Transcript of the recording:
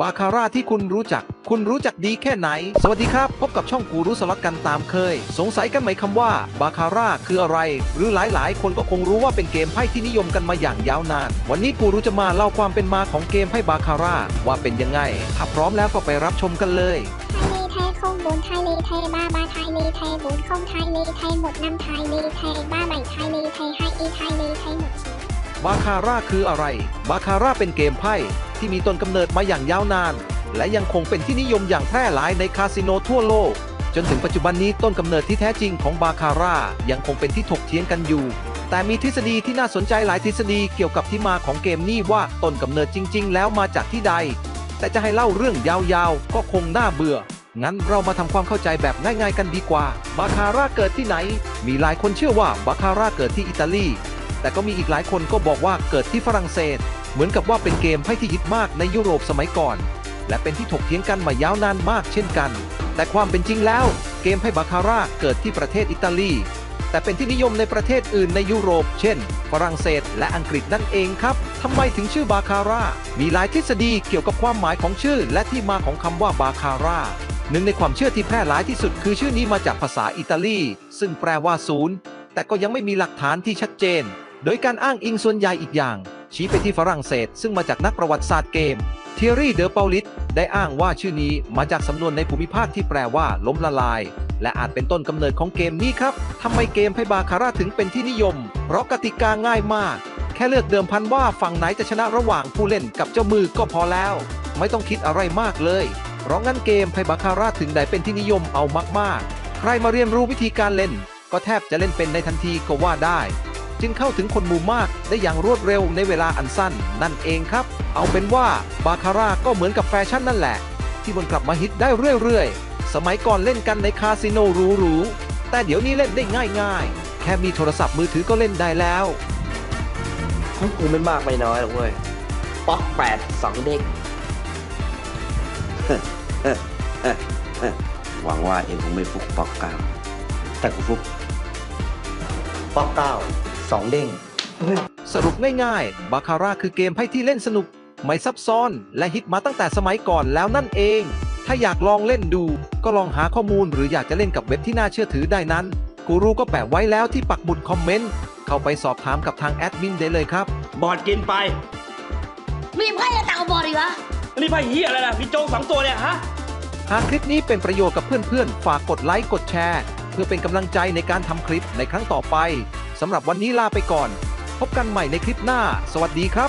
บาคาร่าที่คุณรู้จัก คุณรู้จักดีแค่ไหน สวัสดีครับ พบกับช่องกูรู้สล็อตกันตามเคย สงสัยกันไหมคำว่าบาคาร่าคืออะไร หรือหลายๆ คนก็คงรู้ว่าเป็นเกมไพ่ที่นิยมกันมาอย่างยาวนาน วันนี้กูรู้จะมาเล่าความเป็นมาของเกมไพ่บาคาร่าว่าเป็นยังไง ถ้าพร้อมแล้วก็ไปรับชมกันเลยไทยเลไทยคงบนไทยเลไทยบ้าบ้าไทยเลไทยบนคงไทยเลไทยหมดน้ำไทยเลไทยบ้าใหม่ไทยเลไทยไฮอีไทยเลไทยหมดชีบาคาร่าคืออะไร บาคาร่าเป็นเกมไพ่ ที่มีต้นกำเนิดมาอย่างยาวนาน และยังคงเป็นที่นิยมอย่างแพร่หลายในคาสิโนทั่วโลก จนถึงปัจจุบันนี้ต้นกำเนิดที่แท้จริงของบาคาร่ายังคงเป็นที่ถกเถียงกันอยู่ แต่มีทฤษฎีที่น่าสนใจหลายทฤษฎีเกี่ยวกับที่มาของเกมนี้ว่าต้นกำเนิดจริง ๆ แล้วมาจากที่ใด แต่จะให้เล่าเรื่องยาวๆ ก็คงน่าเบื่องั้นเรามาทำความเข้าใจแบบง่ายๆกันดีกว่า บาคาร่าเกิดที่ไหน มีหลายคนเชื่อว่าบาคาร่าเกิดที่อิตาลี แต่ก็มีอีกหลายคนก็บอกว่าเกิดที่ฝรั่งเศส เหมือนกับว่าเป็นเกมไพ่ที่ฮิตมากในยุโรปสมัยก่อน และเป็นที่ถกเถียงกันมายาวนานมากเช่นกัน แต่ความเป็นจริงแล้ว เกมไพ่บาคาร่าเกิดที่ประเทศอิตาลี แต่เป็นที่นิยมในประเทศอื่นในยุโรป เช่น ฝรั่งเศสและอังกฤษนั่นเองครับทำไมถึงชื่อบาคาร่ามีหลายทฤษฎีเกี่ยวกับความหมายของชื่อ และที่มาของคำว่าบาคาร่าหนึ่งในความเชื่อที่แพร่หลายที่สุดคือชื่อนี้มาจากภาษาอิตาลี ซึ่งแปลว่าศูนย์แต่ก็ยังไม่มีหลักฐานที่ชัดเจน โดยการอ้างอิงส่วนใหญ่อีกอย่าง ชี้ไปที่ฝรั่งเศส ซึ่งมาจากนักประวัติศาสตร์เกม เทอรี่เดอเปาลิตได้อ้างว่าชื่อนี้มาจากสำนวนในภูมิภาคที่แปลว่าล้มละลาย และอาจเป็นต้นกำเนิดของเกมนี้ครับทำไมเกมไพ่บาคาร่าถึงเป็นที่นิยม เพราะกติกาง่ายมาก แค่เลือกเดิมพันว่าฝั่งไหนจะชนะระหว่างผู้เล่นกับเจ้ามือก็พอแล้ว ไม่ต้องคิดอะไรมากเลย เพราะงั้นเกมไพ่บาคาร่าถึงได้เป็นที่นิยมเอามากๆ ใครมาเรียนรู้วิธีการเล่น ก็แทบจะเล่นเป็นในทันทีก็ว่าได้ จึงเข้าถึงคนหมู่มากได้อย่างรวดเร็วในเวลาอันสั้น นั่นเองครับ เอาเป็นว่าบาคาร่าก็เหมือนกับแฟชั่นนั่นแหละ ที่มันกลับมาฮิตได้เรื่อยๆ สมัยก่อนเล่นกันในคาสิโนหรูๆแต่เดี๋ยวนี้เล่นได้ง่ายๆ แค่มีโทรศัพท์มือถือก็เล่นได้แล้วของกูไม่มากไม่น้อยหรอกเว้ย ป๊อกแปดสองเด็ก หวังว่าเองคงไม่ฟุกปอกเก้าแต่กูฟุกป๊อกเก้า สองเด้ง สรุปง่ายๆ บาคาร่าคือเกมไพ่ที่เล่นสนุก ไม่ซับซ้อนและฮิตมาตั้งแต่สมัยก่อนแล้วนั่นเอง ถ้าอยากลองเล่นดู ก็ลองหาข้อมูลหรืออยากจะเล่นกับเว็บที่น่าเชื่อถือได้นั้น กูรูก็แปะไว้แล้วที่ปักหมุดคอมเมนต์ เข้าไปสอบถามกับทางแอดมินได้เลยครับ บอดกินไป มีไพ่จะต่างกับบอลอีกวะนี่ไพ่เฮียอะไรล่ะพี่โจงสองตัวเนี่ยฮะ หากคลิปนี้เป็นประโยชน์กับเพื่อนๆ ฝากกดไลค์ กดแชร์ เพื่อเป็นกำลังใจในการทำคลิปในครั้งต่อไป สำหรับวันนี้ลาไปก่อน พบกันใหม่ในคลิปหน้า สวัสดีครับ